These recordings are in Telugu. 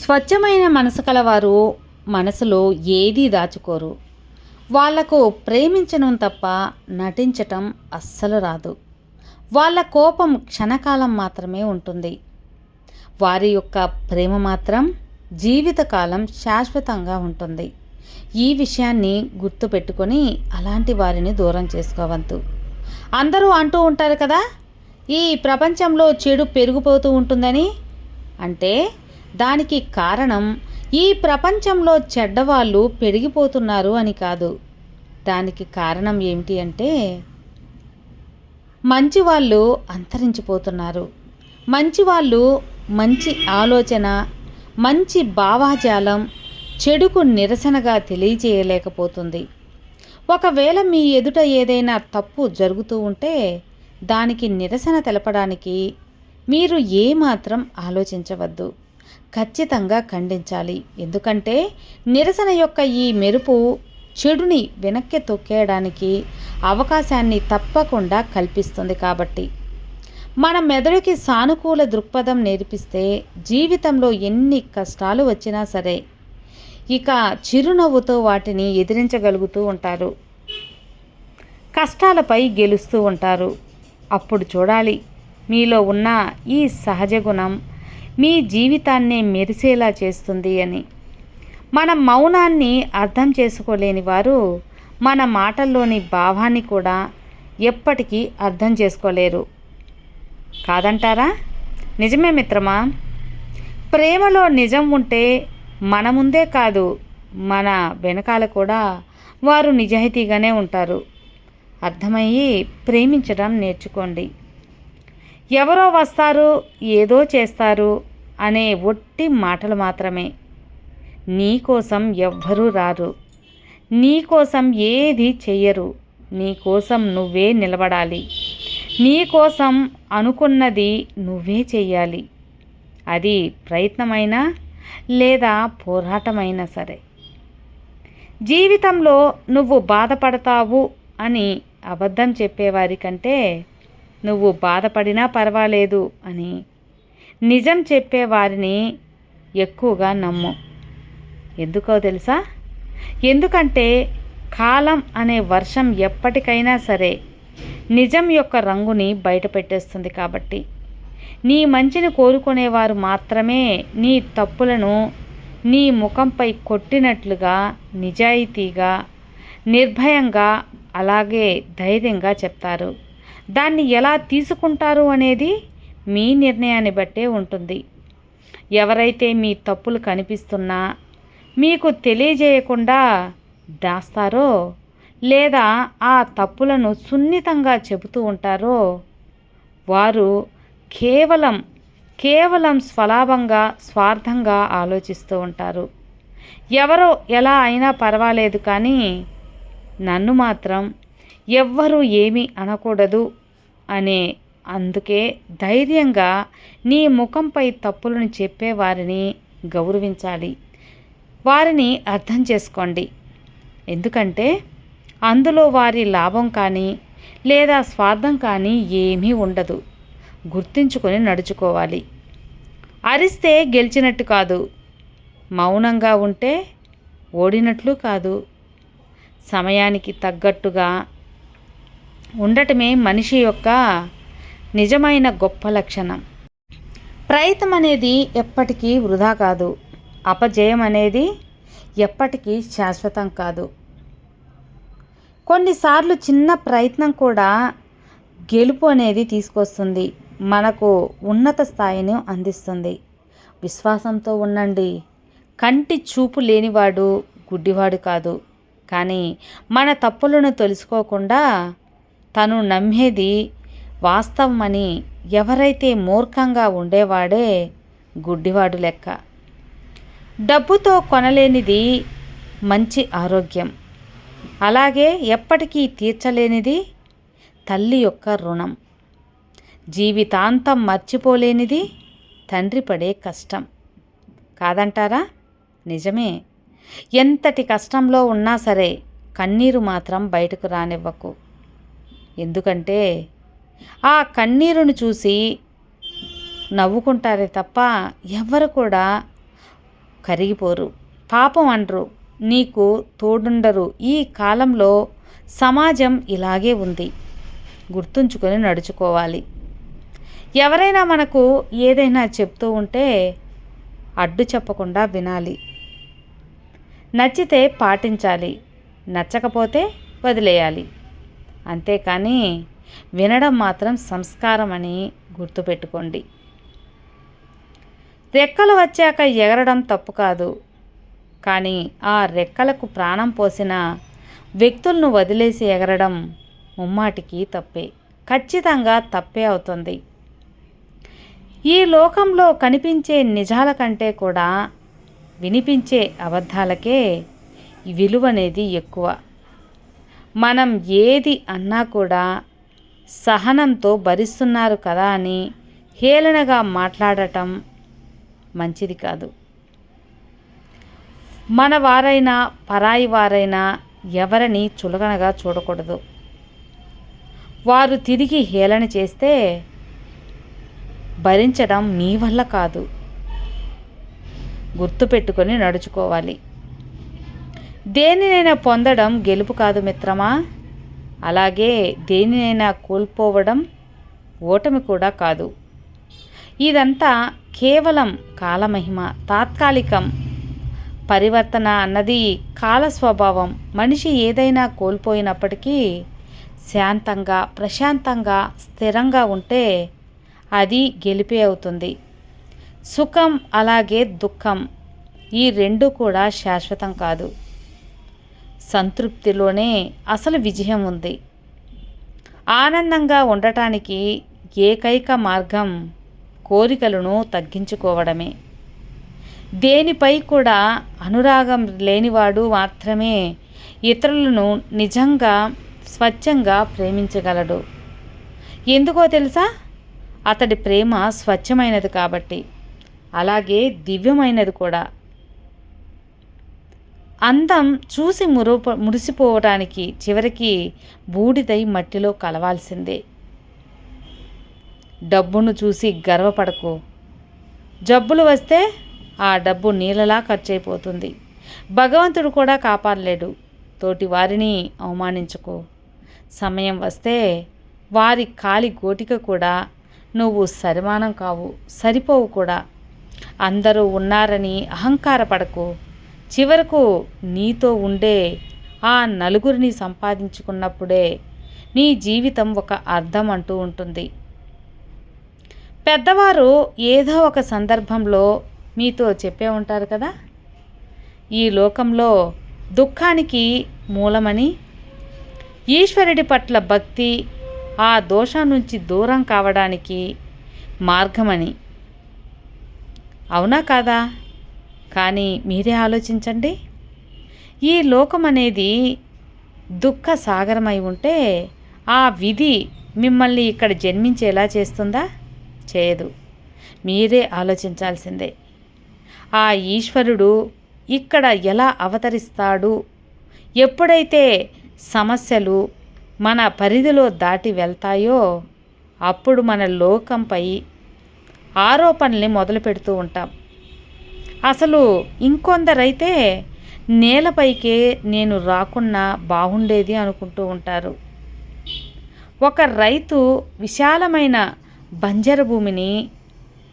స్వచ్ఛమైన మనసు కలవారు మనసులో ఏదీ దాచుకోరు. వాళ్ళకు ప్రేమించడం తప్ప నటించటం అస్సలు రాదు. వాళ్ళ కోపం క్షణకాలం మాత్రమే ఉంటుంది. వారి యొక్క ప్రేమ మాత్రం జీవితకాలం శాశ్వతంగా ఉంటుంది. ఈ విషయాన్ని గుర్తుపెట్టుకొని అలాంటి వారిని దూరం చేసుకోవద్దు. అందరూ అంటూ ఉంటారు కదా ఈ ప్రపంచంలో చెడు పెరిగిపోతూ ఉంటుందని? అంటే దానికి కారణం ఈ ప్రపంచంలో చెడ్డవాళ్ళు పెరిగిపోతున్నారు అని కాదు. దానికి కారణం ఏమిటి అంటే మంచి వాళ్ళు అంతరించిపోతున్నారు. మంచి వాళ్ళు మంచి ఆలోచన మంచి భావాజాలం చెడుకు నిరసనగా తెలియజేయలేకపోతుంది. ఒకవేళ మీ ఎదుట ఏదైనా తప్పు జరుగుతూ ఉంటే దానికి నిరసన తెలపడానికి మీరు ఏమాత్రం ఆలోచించవద్దు. ఖచ్చితంగా ఖండించాలి. ఎందుకంటే నిరసన యొక్క ఈ మెరుపు చెడుని వెనక్కి తొక్కేయడానికి అవకాశాన్ని తప్పకుండా కల్పిస్తుంది కాబట్టి. మన మెదడుకి సానుకూల దృక్పథం నేర్పిస్తే జీవితంలో ఎన్ని కష్టాలు వచ్చినా సరే ఇక చిరునవ్వుతో వాటిని ఎదిరించగలుగుతూ ఉంటారు. కష్టాలపై గెలుస్తూ ఉంటారు. అప్పుడు చూడాలి. మీలో ఉన్న ఈ సహజ గుణం మీ జీవితాన్నే మెరిసేలా చేస్తుంది అని. మన మౌనాన్ని అర్థం చేసుకోలేని వారు మన మాటల్లోని భావాన్ని కూడా ఎప్పటికీ అర్థం చేసుకోలేరు. కాదంటారా? నిజమే మిత్రమా? ప్రేమలో నిజం ఉంటే మన ముందే కాదు మన వెనకాల కూడా వారు నిజాయితీగానే ఉంటారు. అర్థమయ్యి ప్రేమించడం నేర్చుకోండి. ఎవరో వస్తారు ఏదో చేస్తారు అనే ఒట్టి మాటలు మాత్రమే. నీకోసం ఎవ్వరూ రారు. నీకోసం ఏది చెయ్యరు. నీకోసం నువ్వే నిలబడాలి. నీకోసం అనుకున్నది నువ్వే చెయ్యాలి. అది ప్రయత్నమైనా లేదా పోరాటమైనా సరే. జీవితంలో నువ్వు బాధపడతావు అని అబద్ధం చెప్పేవారి కంటే నువ్వు బాధపడినా పర్వాలేదు అని నిజం చెప్పేవారిని ఎక్కువగా నమ్ము. ఎందుకో తెలుసా? ఎందుకంటే కాలం అనే వర్షం ఎప్పటికైనా సరే నిజం యొక్క రంగుని బయట పెట్టేస్తుంది కాబట్టి. నీ మంచిని కోరుకునేవారు మాత్రమే నీ తప్పులను నీ ముఖంపై కొట్టినట్లుగా నిజాయితీగా నిర్భయంగా అలాగే ధైర్యంగా చెప్తారు. దాన్ని ఎలా తీసుకుంటారు అనేది మీ నిర్ణయాన్ని బట్టే ఉంటుంది. ఎవరైతే మీ తప్పులు కనిపిస్తున్నా మీకు తెలియజేయకుండా దాస్తారో లేదా ఆ తప్పులను సున్నితంగా చెబుతూ ఉంటారో వారు కేవలం కేవలం స్వలాభంగా స్వార్థంగా ఆలోచిస్తూ ఉంటారు. ఎవరో ఎలా అయినా పర్వాలేదు కానీ నన్ను మాత్రం ఎవ్వరూ ఏమీ అనకూడదు అనే అందుకే ధైర్యంగా నీ ముఖంపై తప్పులను చెప్పేవారిని గౌరవించాలి. వారిని అర్థం చేసుకోండి. ఎందుకంటే అందులో వారి లాభం కానీ లేదా స్వార్థం కానీ ఏమీ ఉండదు. గుర్తించుకొని నడుచుకోవాలి. అరిస్తే గెలిచినట్టు కాదు. మౌనంగా ఉంటే ఓడినట్లు కాదు. సమయానికి తగ్గట్టుగా ఉండటమే మనిషి యొక్క నిజమైన గొప్ప లక్షణం. ప్రయత్నం అనేది ఎప్పటికీ వృధా కాదు. అపజయం అనేది ఎప్పటికీ శాశ్వతం కాదు. కొన్నిసార్లు చిన్న ప్రయత్నం కూడా గెలుపు అనేది తీసుకొస్తుంది. మనకు ఉన్నత స్థాయిని అందిస్తుంది. విశ్వాసంతో ఉండండి. కంటి చూపు లేనివాడు గుడ్డివాడు కాదు. కానీ మన తప్పులను తెలుసుకోకుండా తను నమ్మేది వాస్తవమని ఎవరైతే మూర్ఖంగా ఉండేవాడే గుడ్డివాడు లెక్క. డబ్బుతో కొనలేనిది మంచి ఆరోగ్యం. అలాగే ఎప్పటికీ తీర్చలేనిది తల్లి యొక్క రుణం. జీవితాంతం మర్చిపోలేనిది తండ్రి పడే కష్టం. కాదంటారా? నిజమే. ఎంతటి కష్టంలో ఉన్నా సరే కన్నీరు మాత్రం బయటకు రానివ్వకు. ఎందుకంటే ఆ కన్నీరును చూసి నవ్వుకుంటారే తప్ప ఎవ్వరు కూడా కరిగిపోరు. పాపం అనరు. నీకు తోడుండరు. ఈ కాలంలో సమాజం ఇలాగే ఉంది. గుర్తుంచుకొని నడుచుకోవాలి. ఎవరైనా మనకు ఏదైనా చెప్తూ ఉంటే అడ్డు చెప్పకుండా వినాలి. నచ్చితే పాటించాలి. నచ్చకపోతే వదిలేయాలి. అంతేకాని వినడం మాత్రం సంస్కారం అని గుర్తుపెట్టుకోండి. రెక్కలు వచ్చాక ఎగరడం తప్పు కాదు. కానీ ఆ రెక్కలకు ప్రాణం పోసిన వ్యక్తులను వదిలేసి ఎగరడం ముమ్మాటికి తప్పే. ఖచ్చితంగా తప్పే అవుతుంది. ఈ లోకంలో కనిపించే నిజాల కంటే కూడా వినిపించే అబద్ధాలకే విలువనేది ఎక్కువ. మనం ఏది అన్నా కూడా సహనంతో భరిస్తున్నారు కదా అని హేళనగా మాట్లాడటం మంచిది కాదు. మన వారైనా పరాయి వారైనా ఎవరిని చులకనగా చూడకూడదు. వారు తిరిగి హేళన చేస్తే భరించడం మీ వల్ల కాదు. గుర్తుపెట్టుకొని నడుచుకోవాలి. దేనినైనా పొందడం గెలుపు కాదు మిత్రమా? అలాగే దేనినైనా కోల్పోవడం ఓటమి కూడా కాదు. ఇదంతా కేవలం కాలమహిమ తాత్కాలికం. పరివర్తన అన్నది కాల స్వభావం. మనిషి ఏదైనా కోల్పోయినప్పటికీ శాంతంగా ప్రశాంతంగా స్థిరంగా ఉంటే అది గెలిపే అవుతుంది. సుఖం అలాగే దుఃఖం. ఈ రెండు కూడా శాశ్వతం కాదు. సంతృప్తిలోనే అసలు విజయం ఉంది. ఆనందంగా ఉండటానికి ఏకైక మార్గం కోరికలను తగ్గించుకోవడమే. దేనిపై కూడా అనురాగం లేనివాడు మాత్రమే ఇతరులను నిజంగా స్వచ్ఛంగా ప్రేమించగలడు. ఎందుకో తెలుసా? అతడి ప్రేమ స్వచ్ఛమైనది కాబట్టి. అలాగే దివ్యమైనది కూడా. అందం చూసి మురుప మురిసిపోవటానికి చివరికి బూడిదై మట్టిలో కలవాల్సిందే. డబ్బును చూసి గర్వపడకు. జబ్బులు వస్తే ఆ డబ్బు నీళ్ళలా ఖర్చయిపోతుంది. భగవంతుడు కూడా కాపాడలేడు. తోటి వారిని అవమానించుకో. సమయం వస్తే వారి కాలి గోటిక కూడా నువ్వు సరిమానం కావు సరిపోవు కూడా. అందరూ ఉన్నారని అహంకారపడకు. చివరకు నీతో ఉండే ఆ నలుగురిని సంపాదించుకున్నప్పుడే నీ జీవితం ఒక అర్థం అంటూ ఉంటుంది. పెద్దవారు ఏదో ఒక సందర్భంలో మీతో చెప్పే ఉంటారు కదా? ఈ లోకంలో దుఃఖానికి మూలమని ఈశ్వరుడి పట్ల భక్తి ఆ దోషం నుంచి దూరం కావడానికి మార్గమని. అవునా కాదా? కానీ మీరే ఆలోచించండి. ఈ లోకం అనేది దుఃఖ సాగరమై ఉంటే ఆ విధి మిమ్మల్ని ఇక్కడ జన్మించేలా చేస్తుందా? చేయదు. మీరే ఆలోచించాల్సిందే. ఆ ఈశ్వరుడు ఇక్కడ ఎలా అవతరిస్తాడు? ఎప్పుడైతే సమస్యలు మన పరిధిలో దాటి వెళ్తాయో అప్పుడు మన లోకంపై ఆరోపణల్ని మొదలు పెడుతూ ఉంటాం. అసలు ఇంకొందరైతే నేలపైకే నేను రాకున్నా బాగుండేది అనుకుంటూ ఉంటారు. ఒక రైతు విశాలమైన బంజర భూమిని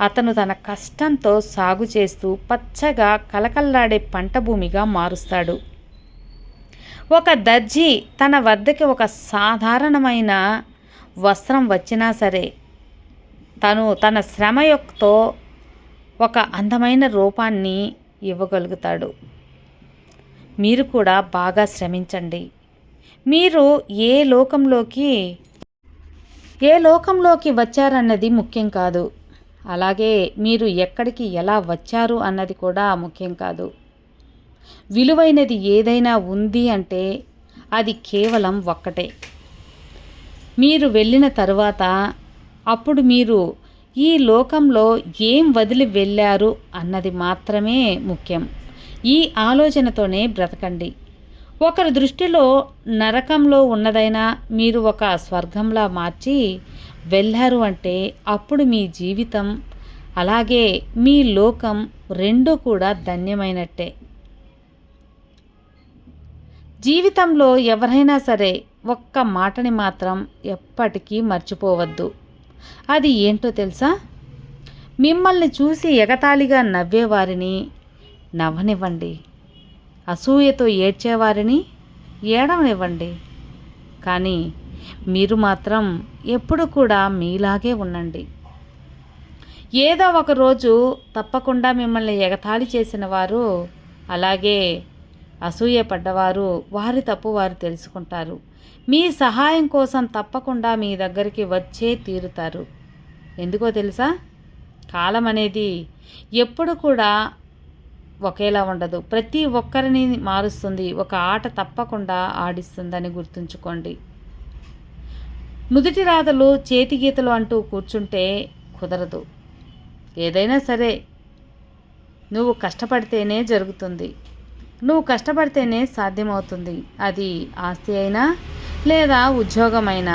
అతను తన కష్టంతో సాగు చేస్తూ పచ్చగా కలకల్లాడే పంట భూమిగా మారుస్తాడు. ఒక దర్జీ తన వద్దకి ఒక సాధారణమైన వస్త్రం వచ్చినా సరే తను తన శ్రమ యొక్కతో ఒక అందమైన రూపాన్ని ఇవ్వగలుగుతాడు. మీరు కూడా బాగా శ్రమించండి. మీరు ఏ లోకంలోకి ఏ లోకంలోకి వచ్చారన్నది ముఖ్యం కాదు. అలాగే మీరు ఎక్కడికి ఎలా వచ్చారు అన్నది కూడా ముఖ్యం కాదు. విలువైనది ఏదైనా ఉంది అంటే అది కేవలం ఒక్కటే. మీరు వెళ్ళిన తరువాత అప్పుడు మీరు ఈ లోకంలో ఏం వదిలి వెళ్ళారు అన్నది మాత్రమే ముఖ్యం. ఈ ఆలోచనతోనే బ్రతకండి. ఒకరి దృష్టిలో నరకంలో ఉన్నదైనా మీరు ఒక స్వర్గంలా మార్చి వెళ్ళారు అంటే అప్పుడు మీ జీవితం అలాగే మీ లోకం రెండూ కూడా ధన్యమైనట్టే. జీవితంలో ఎవరైనా సరే ఒక్క మాటని మాత్రం ఎప్పటికీ మర్చిపోవద్దు. అది ఏంటో తెలుసా? మిమ్మల్ని చూసి ఎగతాళిగా నవ్వేవారిని నవ్వనివ్వండి. అసూయతో ఏడ్చేవారిని ఏడవనివ్వండి. కానీ మీరు మాత్రం ఎప్పుడు కూడా మీలాగే ఉండండి. ఏదో ఒక రోజు తప్పకుండా మిమ్మల్ని ఎగతాళి చేసిన వారు అలాగే అసూయ పడ్డవారు వారి తప్పు వారు తెలుసుకుంటారు. మీ సహాయం కోసం తప్పకుండా మీ దగ్గరికి వచ్చే తీరుతారు. ఎందుకో తెలుసా? కాలం అనేది ఎప్పుడు కూడా ఒకేలా ఉండదు. ప్రతి ఒక్కరిని మారుస్తుంది. ఒక ఆట తప్పకుండా ఆడిస్తుందని గుర్తుంచుకోండి. నుదుటి రాతలు చేతి గీతలు అంటూ కూర్చుంటే కుదరదు. ఏదైనా సరే నువ్వు కష్టపడితేనే జరుగుతుంది. నువ్వు కష్టపడితేనే సాధ్యమవుతుంది. అది ఆస్తి అయినా లేదా ఉద్యోగమైనా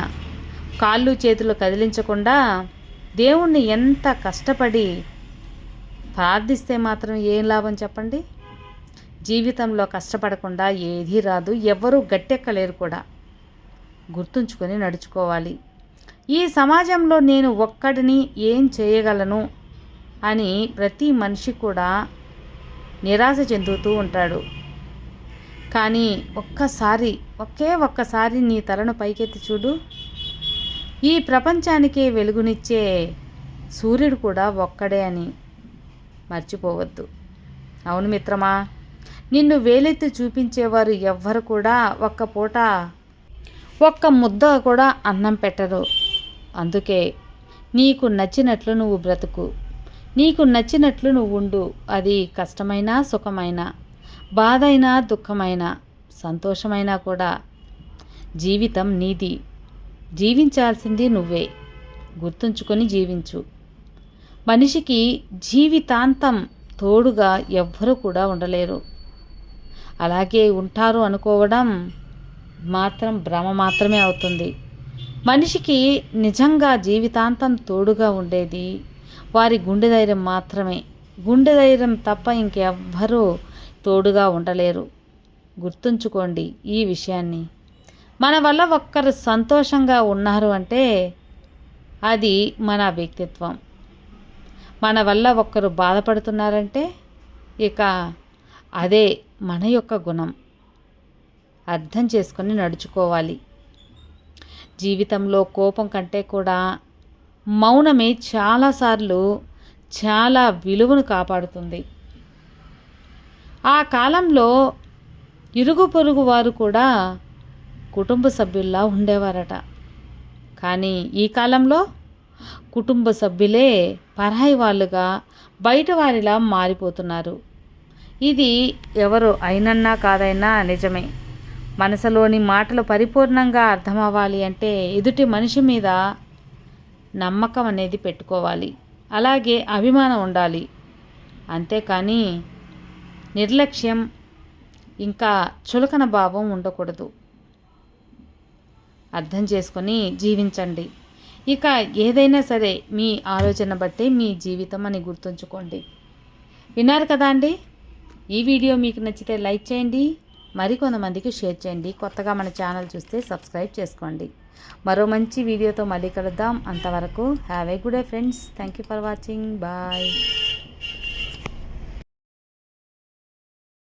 కాళ్ళు చేతులు కదిలించకుండా దేవుణ్ణి ఎంత కష్టపడి ప్రార్థిస్తే మాత్రం ఏం లాభం చెప్పండి? జీవితంలో కష్టపడకుండా ఏదీ రాదు ఎవ్వరూ గట్టెక్కలేరు కూడా. గుర్తుంచుకొని నడుచుకోవాలి. ఈ సమాజంలో నేను ఒక్కడిని ఏం చేయగలను అని ప్రతి మనిషి కూడా నిరాశ చెందుతూ ఉంటాడు. కానీ ఒక్కసారి ఒకే ఒక్కసారి నీ తలను పైకెత్తి చూడు. ఈ ప్రపంచానికే వెలుగునిచ్చే సూర్యుడు కూడా ఒక్కడే అని మర్చిపోవద్దు. అవును మిత్రమా నిన్ను వేలెత్తి చూపించేవారు ఎవ్వరు కూడా ఒక్క పూట ఒక్క ముద్ద కూడా అన్నం పెట్టరు. అందుకే నీకు నచ్చినట్లు నువ్వు బ్రతుకు. నీకు నచ్చినట్లు నువ్వు ఉండు. అది కష్టమైనా సుఖమైనా. బాధైనా దుఃఖమైనా సంతోషమైనా కూడా జీవితం నీది జీవించాల్సింది నువ్వే. గుర్తుంచుకొని జీవించు. మనిషికి జీవితాంతం తోడుగా ఎవ్వరూ కూడా ఉండలేరు. అలాగే ఉంటారు అనుకోవడం మాత్రం భ్రమ మాత్రమే అవుతుంది. మనిషికి నిజంగా జీవితాంతం తోడుగా ఉండేది వారి గుండె ధైర్యం మాత్రమే. గుండె ధైర్యం తప్ప ఇంకెవ్వరూ తోడుగా ఉండలేరు. గుర్తుంచుకోండి ఈ విషయాన్ని. మన వల్ల ఒక్కరు సంతోషంగా ఉన్నారు అంటే అది మన వ్యక్తిత్వం. మన వల్ల ఒక్కరు బాధపడుతున్నారంటే ఇక అదే మన యొక్క గుణం. అర్థం చేసుకొని నడుచుకోవాలి. జీవితంలో కోపం కంటే కూడా మౌనమే చాలాసార్లు చాలా విలువను కాపాడుతుంది. ఆ కాలంలో ఇరుగు పొరుగు వారు కూడా కుటుంబ సభ్యుల్లా ఉండేవారట. కానీ ఈ కాలంలో కుటుంబ సభ్యులే పరాయి వాళ్ళుగా బయట వారిలా మారిపోతున్నారు. ఇది ఎవరు అయినన్నా కాదైనా నిజమే. మనసులోని మాటలు పరిపూర్ణంగా అర్థమవ్వాలి అంటే ఎదుటి మనిషి మీద నమ్మకం అనేది పెట్టుకోవాలి. అలాగే అభిమానం ఉండాలి. అంతేకాని నిర్లక్ష్యం ఇంకా చులకన భావం ఉండకూడదు. అర్థం చేసుకొని జీవించండి. ఇక ఏదైనా సరే మీ ఆలోచన బట్టి మీ జీవితం అని గుర్తుంచుకోండి. విన్నారు కదా అండి? ఈ వీడియో మీకు నచ్చితే లైక్ చేయండి. మరికొంతమందికి షేర్ చేయండి. కొత్తగా మన ఛానల్ చూస్తే సబ్స్క్రైబ్ చేసుకోండి. మరో మంచి వీడియోతో మళ్ళీ కలుద్దాం. అంతవరకు have a good day friends. Thank you for watching. Bye.